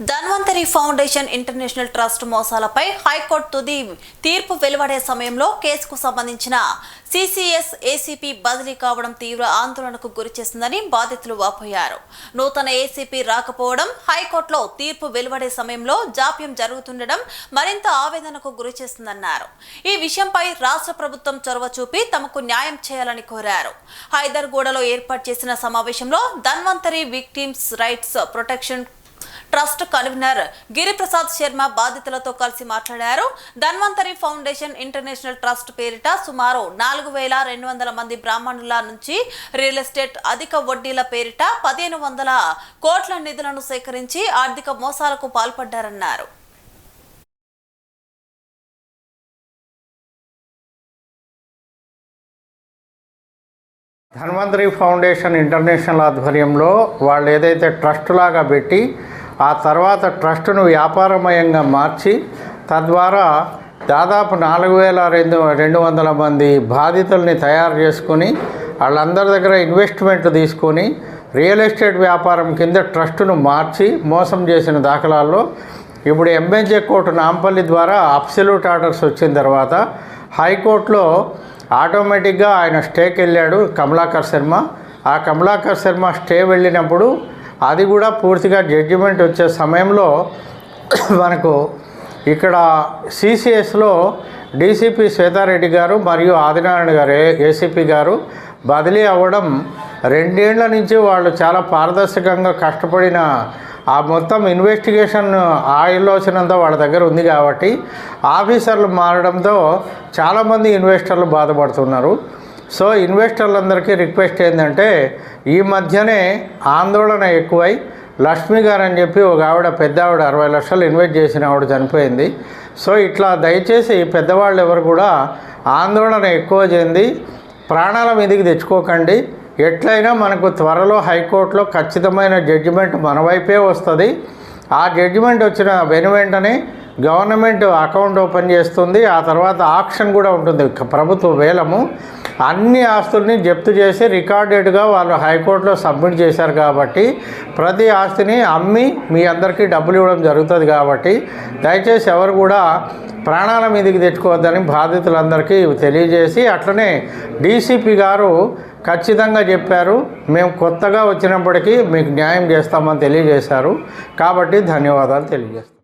Dhanvantari foundation international trust మోసాలపై high court తుది తీర్పు వెలువడే సమయంలో కేసుకు సంబంధించిన సిసిఎస్ ఏసీపీ బదిలీ కావడం తీవ్ర ఆందోళనకు గురిచేసిందని బాధితులు వాపోయారు. నూతన ఏసీపీ రాకపోవడం హైకోర్టులో తీర్పు వెలువడే సమయంలో జాప్యం జరుగుతుండడం మరింత ఆవేదనకు గురిచేస్తుందన్నారు ఈ విషయంపై రాష్ట్ర ప్రభుత్వం చొరవ చూపి తమకు న్యాయం చేయాలని కోరారు. హైదర్గూడలో ఏర్పాటు చేసిన సమావేశంలో Dhanvantari victims rights protection trust convener Giriprasad Sharma బాధితులతో కలిసి మాట్లాడారు. ధన్వంతరి ఫౌండేషన్ ఇంటర్నేషనల్ ట్రస్ట్ పేరిట సుమారు నాలుగు వేల రెండు వందల మంది బ్రాహ్మణుల నుంచి రియల్ ఎస్టేట్ అధిక వడ్డీల పేరిట పదిహేను వందల కోట్ల నిధులను సేకరించి ఆర్థిక మోసాలకు పాల్పడ్డారన్నారు. ధన్వంతరి ఫౌండేషన్ ఇంటర్నేషనల్ ఆధ్వర్యంలో వాళ్ళు ఏదైతే ట్రస్ట్ లాగా పెట్టి ఆ తర్వాత ట్రస్టును వ్యాపారమయంగా మార్చి తద్వారా దాదాపు నాలుగు వేల రెండు రెండు వందల మంది బాధితుల్ని తయారు చేసుకొని వాళ్ళందరి దగ్గర ఇన్వెస్ట్మెంట్ తీసుకొని రియల్ ఎస్టేట్ వ్యాపారం కింద ట్రస్టును మార్చి మోసం చేసిన దాఖలాల్లో ఇప్పుడు ఎంబెంచే కోర్టు నాంపల్లి ద్వారా అబ్సల్యూట్ ఆర్డర్స్ వచ్చిన తర్వాత హైకోర్టులో ఆటోమేటిక్గా ఆయన స్టేకి వెళ్ళాడు కమలాకర్ శర్మ. ఆ కమలాకర్ శర్మ స్టే వెళ్ళినప్పుడు అది కూడా పూర్తిగా జడ్జిమెంట్ వచ్చే సమయంలో మనకు ఇక్కడ సిసిఎస్లో డీసీపీ శ్వేతారెడ్డి గారు మరియు ఆదినారాయణ గారు ఏ- ఏసీపీ గారు బదిలీ అవ్వడం రెండేళ్ళ నుంచి వాళ్ళు చాలా పారదర్శకంగా కష్టపడిన ఆ మొత్తం ఇన్వెస్టిగేషన్ ఆలోచనంతా వాళ్ళ దగ్గర ఉంది కాబట్టి ఆఫీసర్లు మారడంతో చాలామంది ఇన్వెస్టర్లు బాధపడుతున్నారు. సో ఇన్వెస్టర్లందరికీ రిక్వెస్ట్ ఏంటంటే ఈ మధ్యనే ఆందోళన ఎక్కువై లక్ష్మి గారు అని చెప్పి ఒక ఆవిడ పెద్ద ఆవిడ అరవై లక్షలు ఇన్వెస్ట్ చేసిన ఆవిడ చనిపోయింది. సో ఇట్లా దయచేసి పెద్దవాళ్ళు ఎవరు కూడా ఆందోళన ఎక్కువ చెంది ప్రాణాల మీదకి తెచ్చుకోకండి. ఎట్లయినా మనకు త్వరలో హైకోర్టులో ఖచ్చితమైన జడ్జిమెంట్ మన వైపే వస్తుంది. ఆ జడ్జిమెంట్ వచ్చిన వెను వెంటనే గవర్నమెంట్ అకౌంట్ ఓపెన్ చేస్తుంది. ఆ తర్వాత ఆక్షన్ కూడా ఉంటుంది. ప్రభుత్వ వేలము. అన్ని ఆస్తుల్ని జప్తు చేసి రికార్డెడ్గా వాళ్ళు హైకోర్టులో సబ్మిట్ చేశారు కాబట్టి ప్రతి ఆస్తిని అమ్మి మీ అందరికీ డబ్బులు ఇవ్వడం జరుగుతుంది కాబట్టి దయచేసి ఎవరు కూడా ప్రాణాల మీదకి తెచ్చుకోవద్దని బాధితులందరికీ తెలియజేసి అట్లనే డీసీపీ గారు ఖచ్చితంగా చెప్పారు మేము కొత్తగా వచ్చినప్పటికీ మీకు న్యాయం చేస్తామని తెలియజేశారు కాబట్టి ధన్యవాదాలు తెలియజేస్తాం.